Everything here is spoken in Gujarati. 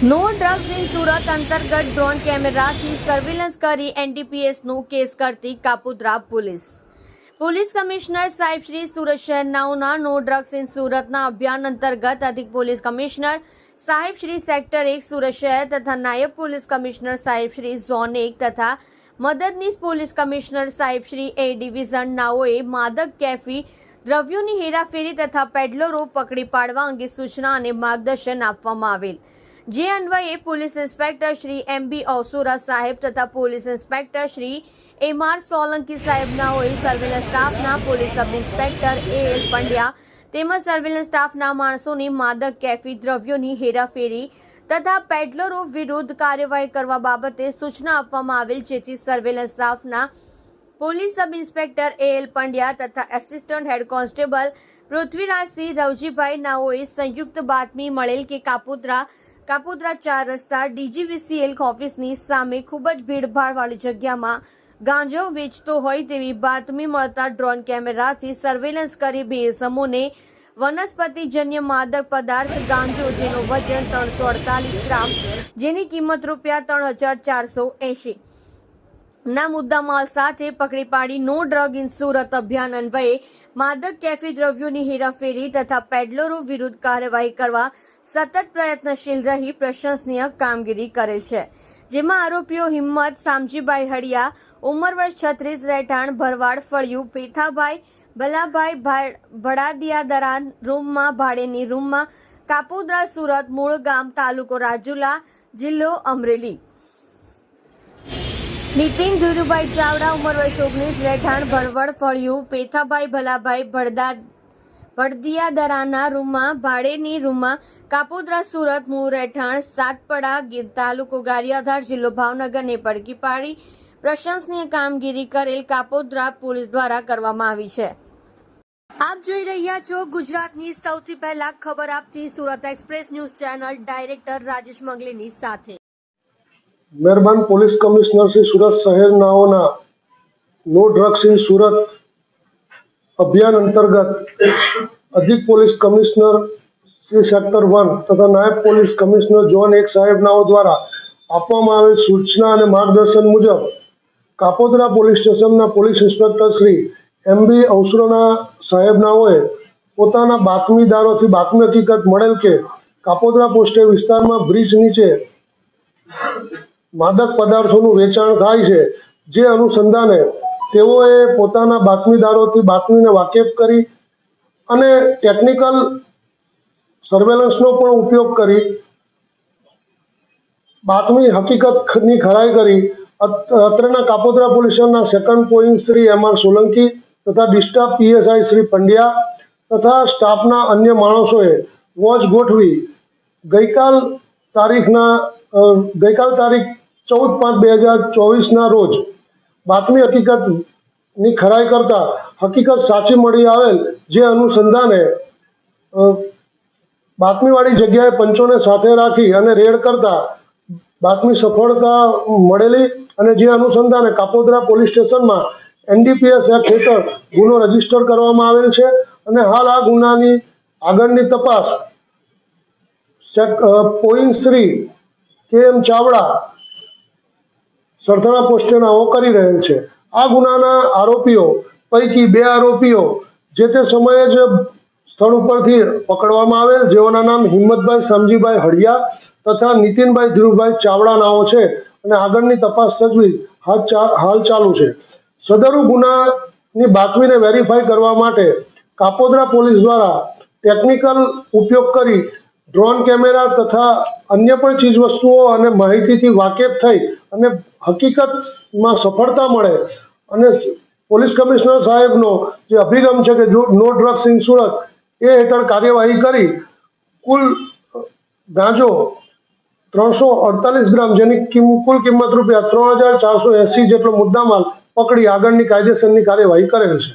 નો ડ્રગ્સ ઇન સુરત અંતર્ગત ડ્રોન કેમેરાથી સર્વેલન્સ કરી એનડીપીએસનો કેસ કરતી કાપુદ્રા પોલીસ. પોલીસ કમિશનર સાહેબ શ્રી સુરત શહેરનાઓના નો ડ્રગ્સ ઇન સુરતના અભિયાન અંતર્ગત અધિક પોલીસ કમિશનર સાહેબ શ્રી સેક્ટર એક સુરત શહેર તથા નાયબ પોલીસ કમિશનર સાહેબ શ્રી ઝોન એક તથા મદદનીશ પોલીસ કમિશનર સાહેબ શ્રી એ ડિવિઝન નાઓએ માદક કેફી, દ્રવ્યોની હેરાફેરી તથા પેડલરો પકડી પાડવા અંગે સૂચના અને માર્ગદર્શન આપવામાં આવેલ. જે અન્વયે police inspector Shri M B Osura સાહેબ તથા police inspector Shri M R Solanki હોય સર્વેલન્સ સ્ટાફના police sub inspector A L Pandya તેમજ સર્વેલન્સ સ્ટાફના માણસોની માદક કેફી દ્રવ્યોની હેરાફેરી તથા પેડલરો વિરુદ્ધ કાર્યવાહી કરવા બાબતે સૂચના આપવામાં આવેલ જેથી સર્વેલન્સ સ્ટાફના police sub inspector A L Pandya તથા assistant head constable Prithvirajsinh Ravjibhai નાઓએ સંયુક્ત બાતમી મળેલ કે કાપોદ્રા કાપોદ્રા ચાર રસ્તા ડીજીવીસીએલ ઓફિસની સામે ખૂબ જ ભીડભાડવાળી જગ્યામાં ગાંજો વેચતો હોય તેવી બાતમી મળતા ડ્રોન કેમેરાથી સર્વેલન્સ કરી બે સમૂહને વનસ્પતિજન્ય માદક પદાર્થ, ગાંજો જેનું વજન ત્રણસો અડતાલીસ ગ્રામ, જેની કિંમત રૂપિયા ત્રણ હજાર ચારસો એંશી. ના મુદ્દામાલ સાથે પકડી પાડી નો ડ્રગ ઇન સુરત અભિયાન અન્વયે માદક કેફી દ્રવ્યોની હેરાફેરી તથા પેડલરો વિરુદ્ધ કાર્યવાહી કરવા સતત પ્રયત્નશીલ રહી પ્રશંસનીય કામગીરી કરેલ છે. જેમાં આરોપીઓ હિંમત, સામજીભાઈ હળિયા, ઉંમર વર્ષ છત્રીસ, રહેઠાણ, ભરવાડ, ફળિયું પેથાભાઈ ભલાભાઈ ભાડ- ભડાદિયાદરા રૂમમાં, ભાડેની રૂમમાં, કાપોદ્રા સુરત, મૂળ ગામ, તાલુકો રાજુલા, જિલ્લો અમરેલી. નીતિન ધીરુભાઈ ચાવડા, ઉંમર વર્ષ ઓગણીસ, રહેઠાણ ભરવડ ફળિયું, પેથાભાઈ ભલાભાઈ ભડદા ભડદિયાદરાના રૂમમાં, ભાડેની રૂમમાં, કાપોદ્રા સુરત મૂળ રહેઠાણ, સાતપડા તાલુકો ગારિયાધાર જિલ્લો ભાવનગરને પડકી પાડી પ્રશંસનીય કામગીરી કરેલ કાપોદ્રા પોલીસ દ્વારા કરવામાં આવી છે. આપ જોઈ રહ્યા છો ગુજરાતની સૌથી પહેલા ખબર આપતી Surat express news channel director Rajesh મંગલીની સાથે. મહેરબાન પોલીસ કમિશનર શ્રી સુરત શહેરનાઓના નો ડ્રગ્સ ઇન સુરત અભિયાન અંતર્ગત અધિક police commissioner Shri sector one તથા નાયબ પોલીસ કમિશનર ઝોન એક સાહેબનાઓ દ્વારા આપવામાં આવેલ સૂચના અને માર્ગદર્શન મુજબ કાપોદરા પોલીસ સ્ટેશનના police inspector Shri M B અવસરોના સાહેબનાઓએ પોતાના બાતમીદારોથી બાતમી હકીકત મળેલ કે કાપોદરા પોસ્ટે વિસ્તારમાં બ્રિજ નીચે માદક પદાર્થોનું વેચાણ થાય છે, જે અનુસંધાને તેઓએ પોતાના બાતમીદારોથી બાતમીને વાકેફ કરી અને ટેકનિકલ સર્વેલન્સનો પણ ઉપયોગ કરી, બાતમી હકીકતની ખરાઈ કરી. અત- અત્રેના કાપોદ્રા પોલીસના second point Shri M R Solanki તથા ડિસ્ટાફ પીએસઆઈ શ્રી પંડ્યા તથા સ્ટાફના અન્ય માણસોએ વોચ ગોઠવી ગઈકાલ તારીખના ગઈકાલ તારીખ ચૌદ પાંચ બે હજાર ચોવીસના રોજ બાતમી હકીકતની ખરાઈ કરતા હકીકત સાચી મળી આવેલ જે અનુસંધાને બાતમીવાળી જગ્યાએ પંચોને સાથે રાખી અને રેડ કરતા બાતમી સફળતા મળેલી અને જે અનુસંધાને કાપોદરા પોલીસ સ્ટેશનમાં એનડીપીએસ એક્ટ હેઠળ ગુનો રજિસ્ટર કરવામાં આવેલ છે અને હાલ આ ગુનાની આગળની તપાસ પોઈન શ્રી કે એમ ચાવડા સરથાણા પોસ્ટે નાઓ કરી રહેલ છે. આ ગુનાના આરોપીઓ, પૈકી બે આરોપીઓ, જે તે સમયે જ સ્થળ ઉપરથી પકડવામાં આવેલ, જેઓના નામ હિંમતભાઈ, સમજીભાઈ હળિયા તથા નીતિનભાઈ ધીરુભાઈ ચાવડા નાઓ છે અને આગળની તપાસ તજવીજ હાલ ચાલુ છે. સદરુ ગુનાની બાતમીને વેરીફાઈ કરવા માટે કાપોદ્રા પોલીસ દ્વારા ટેકનિકલ ઉપયોગ કરી ડ્રોન કેમેરા તથા અન્ય પણ ચીજવસ્તુઓ અને માહિતીથી વાકેફ થઈ અને હકીકતમાં સફળતા મળે. અને પોલીસ કમિશનર સાહેબનો જે અભિગમ છે કે જો નો ડ્રગ્સ ઇન સુરત એ હેઠળ કાર્યવાહી કરી, કુલ ગાંજો ત્રણસો અડતાલીસ ગ્રામ, જેની કુલ કિંમત રૂપિયા ત્રણ હજાર ચારસો એસી જેટલો મુદ્દામાલ પકડી આગળની કાયદેસરની કાર્યવાહી કરેલ છે.